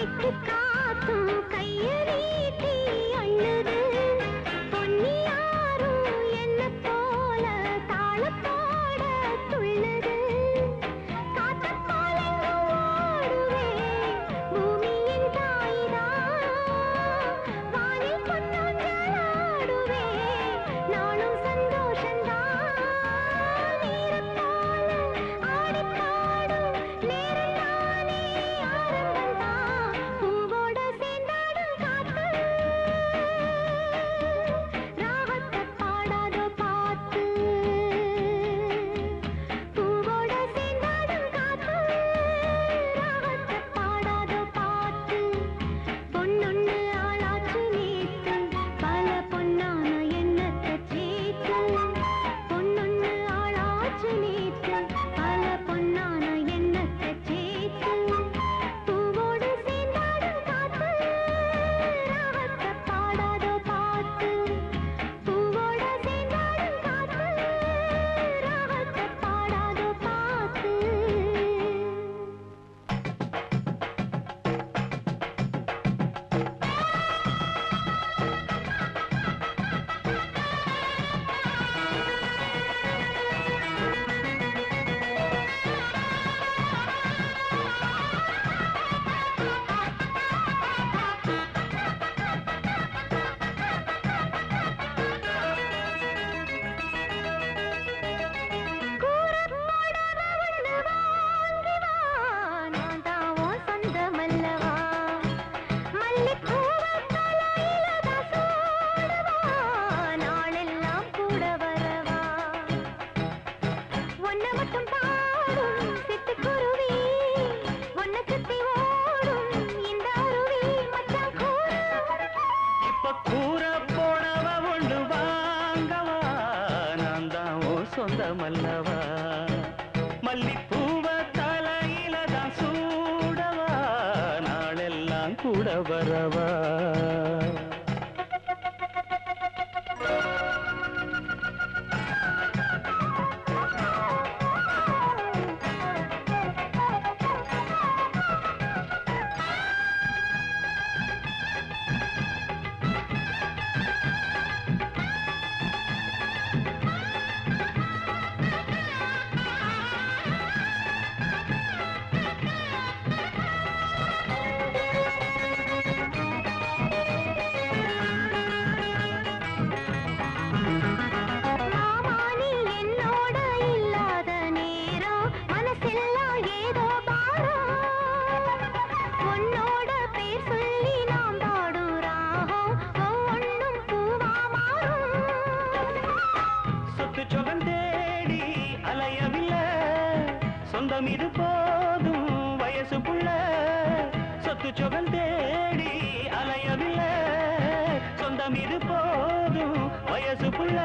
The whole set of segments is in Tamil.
கட்டிக்கு காத்தும் கையறீட்டு மன்னவா? மல்லிப்பூவ தலையில தான் சூடவா? நாளெல்லாம் கூட வரவா? உலகம் இது போதும். வயசு புள்ள.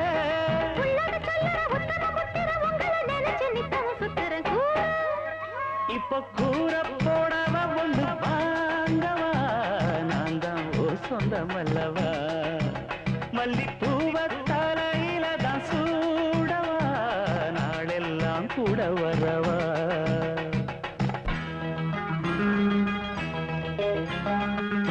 இப்ப கூற போடவ ஒன்று வாங்கவா நான் தான் ஒரு சொந்தம் அல்லவா? மல்லிப்பூவ தலையில தான் சூடவா? நாளெல்லாம் கூட வரவா? Thank you.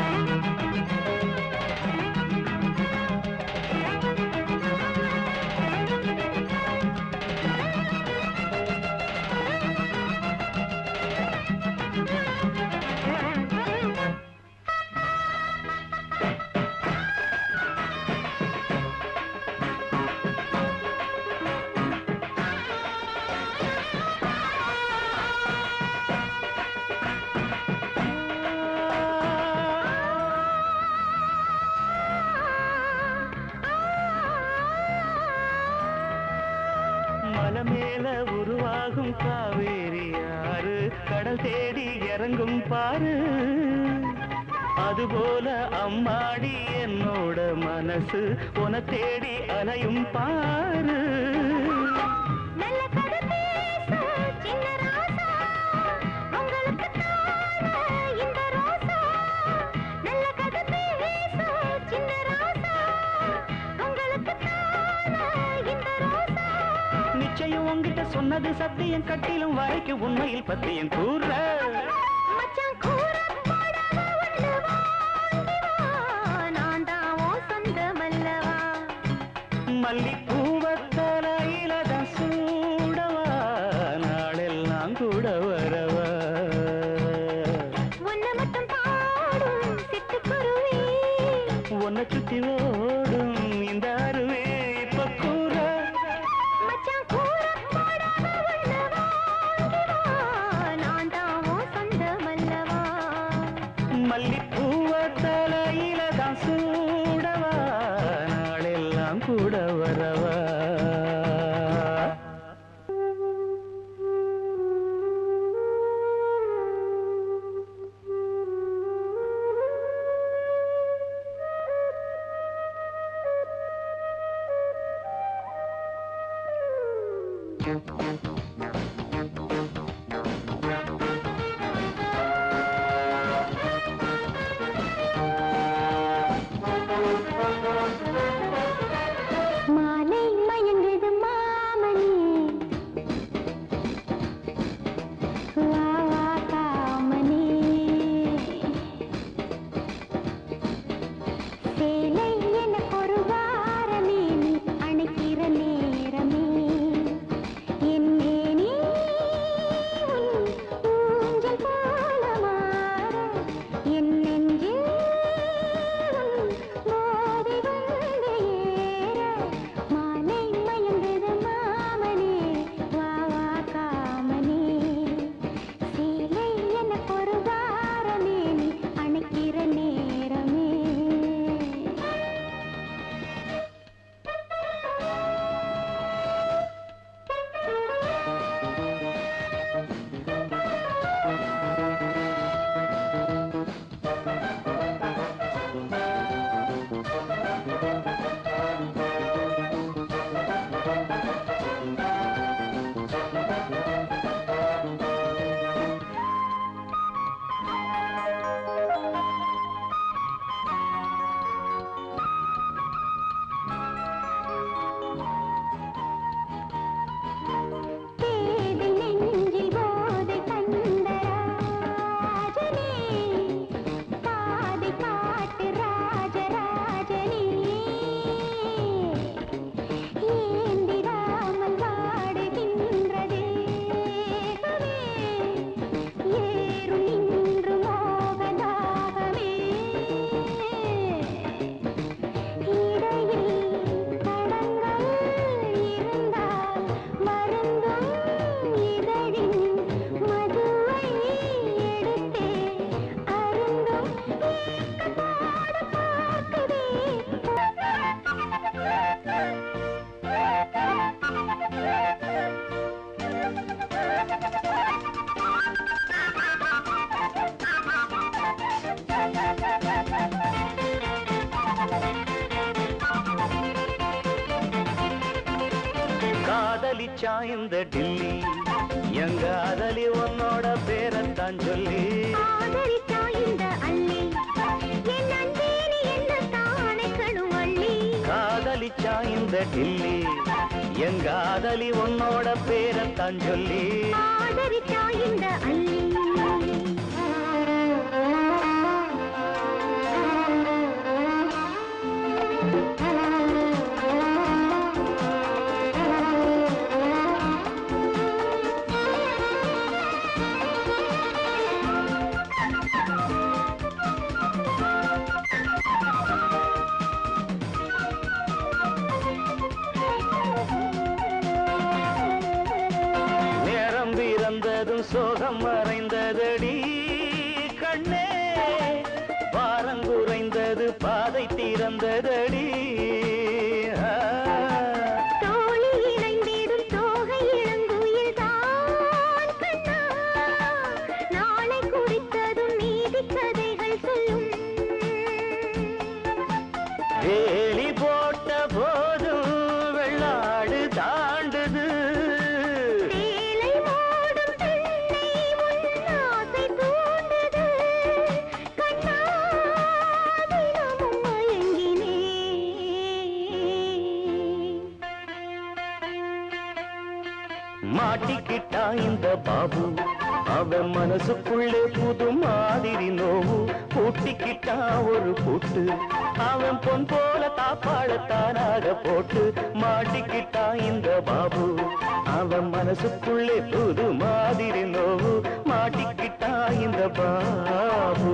ஓடும் காவேரி ஆறு. கடல் தேடி இறங்கும் பாரு அதுபோல அம்மாடி என்னோட மனசு. உன தேடி அலையும் பாரு சொன்னது சத்தியம் கட்டிலும் வாய்க்கு உண்மையில் பத்தியம் கூற. மல்லிப்பூவத்தலையில தான் சூடவா நாளெல்லாம் கூட வரவா. ஒன்ன மட்டும் வச்சான் இந்த டில்லி. எங்க அதலி உன்னோட பேரத்தான் சொல்லி. காதலிச்சா இந்த டில்லி. எங்க அதலி உன்னோட பேரத்தான் சொல்லி. ஆதரிச்சா இந்த அள்ளி. da da பாபு அவன் மனசுக்குள்ளே புது மாதிரி நோவு. கூட்டிக்கிட்டா ஒரு கூட்டு அவன் பொன் போல தாப்பாளத்தானாக போட்டு மாட்டிக்கிட்டா இந்த பாபு. அவன் மனசுக்குள்ளே புது மாதிரி நோவு மாட்டிக்கிட்டா இந்த பாபு.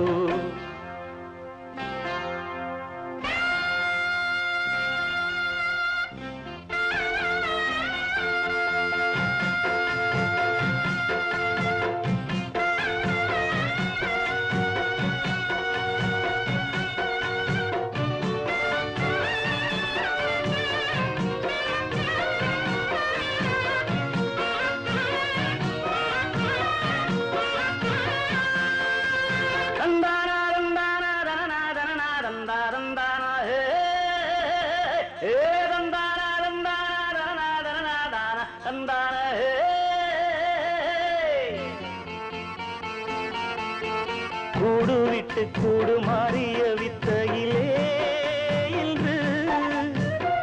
சந்தான கூடு விட்டு கூடு மாறிய வித்தையிலே இன்று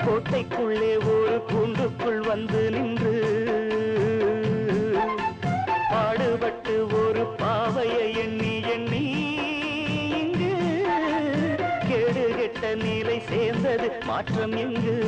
கோட்டைக்குள்ளே ஒரு கூண்டுக்குள் வந்து நின்று பாடுபட்டு ஒரு பாவையை எண்ணி எண்ணி இங்கு கேடு நிலை சேர்ந்தது மாற்றம் எங்கு